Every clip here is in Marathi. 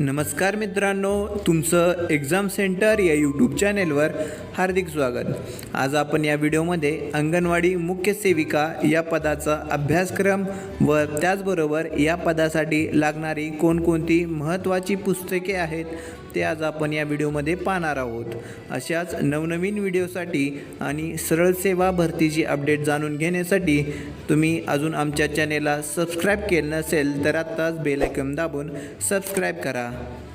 नमस्कार मित्रांनो तुमचं एक्झाम सेंटर या यूट्यूब चॅनेलवर हार्दिक स्वागत. आज आपण या व्हिडिओमध्ये अंगणवाडी मुख्य सेविका या पदाचा अभ्यासक्रम व त्याचबरोबर या पदासाठी लागणारी कोणकोणती महत्त्वाची पुस्तके आहेत ते आज आपण या व्हिडिओमध्ये पाहणार आहोत. अशाच नवनवीन व्हिडिओसाठी आणि सरळ सेवा भरतीची अपडेट जाणून घेण्यासाठी तुम्ही अजून आमच्या चॅनेलला सबस्क्राईब केलं नसेल तर आत्ताच बेल आयकॉन दाबून सबस्क्राईब करा. India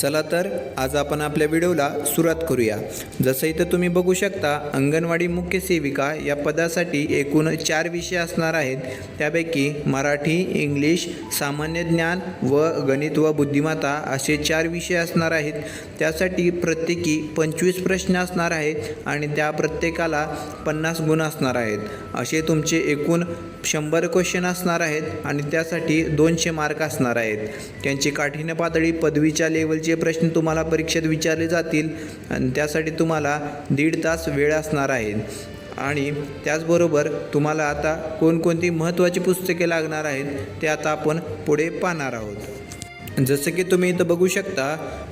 चला तर आज आपण आपल्या व्हिडिओला सुरुवात करूया. जसं इथं तुम्ही बघू शकता अंगणवाडी मुख्य सेविका या पदासाठी एकूण चार विषय असणार आहेत. त्यापैकी मराठी इंग्लिश सामान्य ज्ञान व गणित व बुद्धिमत्ता असे चार विषय असणार आहेत. त्यासाठी प्रत्येकी पंचवीस प्रश्न असणार आहेत आणि त्या प्रत्येकाला पन्नास गुण असणार आहेत. असे तुमचे एकूण शंभर क्वेश्चन असणार आहेत आणि त्यासाठी दोनशे मार्क असणार आहेत. त्यांची काठीण्य पातळी पदवीच्या लेवलची जे प्रश्न तुम्हाला परीक्षेत विचारले जातील आणि त्यासाठी तुम्हाला दीड तास वेळ असणार आहे. आणि त्याचबरोबर तुम्हाला आता कोणकोणती महत्त्वाची पुस्तके लागणार आहेत ते आता आपण पुढे पाहणार आहोत. जसं की तुम्ही इथं बघू शकता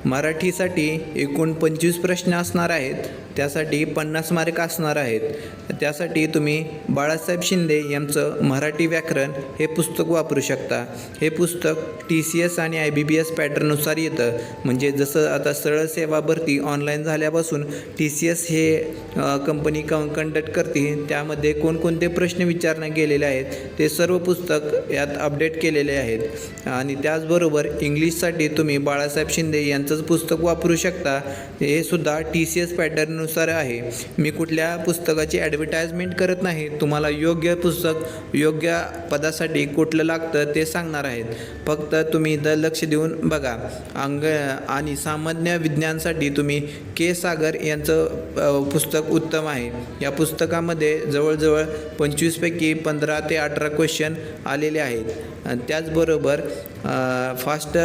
मराठीसाठी एकूण पंचवीस प्रश्न असणार आहेत. त्यासाठी पन्नास मार्क असणार आहेत. त्यासाठी तुम्ही बाळासाहेब शिंदे यांचं मराठी व्याकरण हे पुस्तक वापरू शकता. हे पुस्तक टी सी एस आणि आय बी बी एस पॅटर्ननुसार येतं. म्हणजे जसं आता सरळ सेवा भरती ऑनलाईन झाल्यापासून टी सी एस हे कंपनी क कंडक्ट करते. त्यामध्ये कोणकोणते प्रश्न विचारण्यात गेलेले आहेत ते सर्व पुस्तक यात अपडेट केलेले आहेत. आणि त्याचबरोबर इंग इंग्लिशसाठी तुम्ही बाळासाहेब शिंदे यांचंच पुस्तक वापरू शकता. हे सुद्धा टी सी एस पॅटर्ननुसार आहे. मी कुठल्या पुस्तकाची ॲडव्हर्टाइजमेंट करत नाही. तुम्हाला योग्य पुस्तक योग्य पदासाठी कुठलं लागतं ते सांगणार आहेत. फक्त तुम्ही इथं लक्ष देऊन बघा. अंग आणि सामान्य विज्ञानसाठी तुम्ही के सागर यांचं पुस्तक उत्तम आहे. या पुस्तकामध्ये जवळजवळ पंचवीसपैकी पंधरा ते अठरा क्वेश्चन आलेले आहेत. आणि त्याचबरोबर फास्ट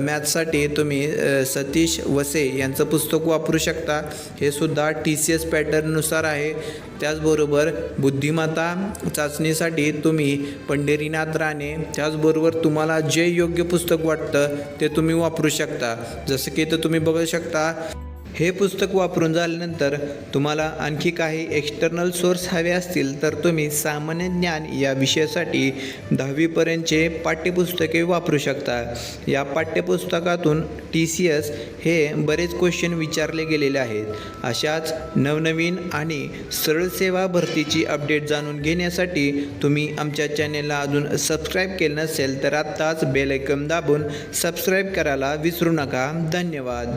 मॅथ्ससाठी तुम्ही सतीश वसे यांचं पुस्तक वापरू शकता. हे सुद्धा टी सी एस पॅटर्ननुसार आहे. त्याचबरोबर बुद्धिमत्ता चाचणीसाठी तुम्ही पंढरीनाथ राणे त्याचबरोबर तुम्हाला जे योग्य पुस्तक वाटतं ते तुम्ही वापरू शकता. जसं की तर तुम्ही बघू शकता हे पुस्तक वापरून झाल्यानंतर तुम्हाला आणखी काही एक्सटर्नल सोर्स हवे असतील तर तुम्ही सामान्य ज्ञान या विषयासाठी दहावीपर्यंतचे पाठ्यपुस्तके वापरू शकता. या पाठ्यपुस्तकातून टी सी एस हे बरेच क्वेश्चन विचारले गेलेले आहेत. अशाच नवनवीन आणि सरळ सेवा भरतीची अपडेट जाणून घेण्यासाठी तुम्ही आमच्या चॅनेलला अजून सबस्क्राईब केलं नसेल तर आत्ताच बेल दाबून सबस्क्राईब करायला विसरू नका. धन्यवाद.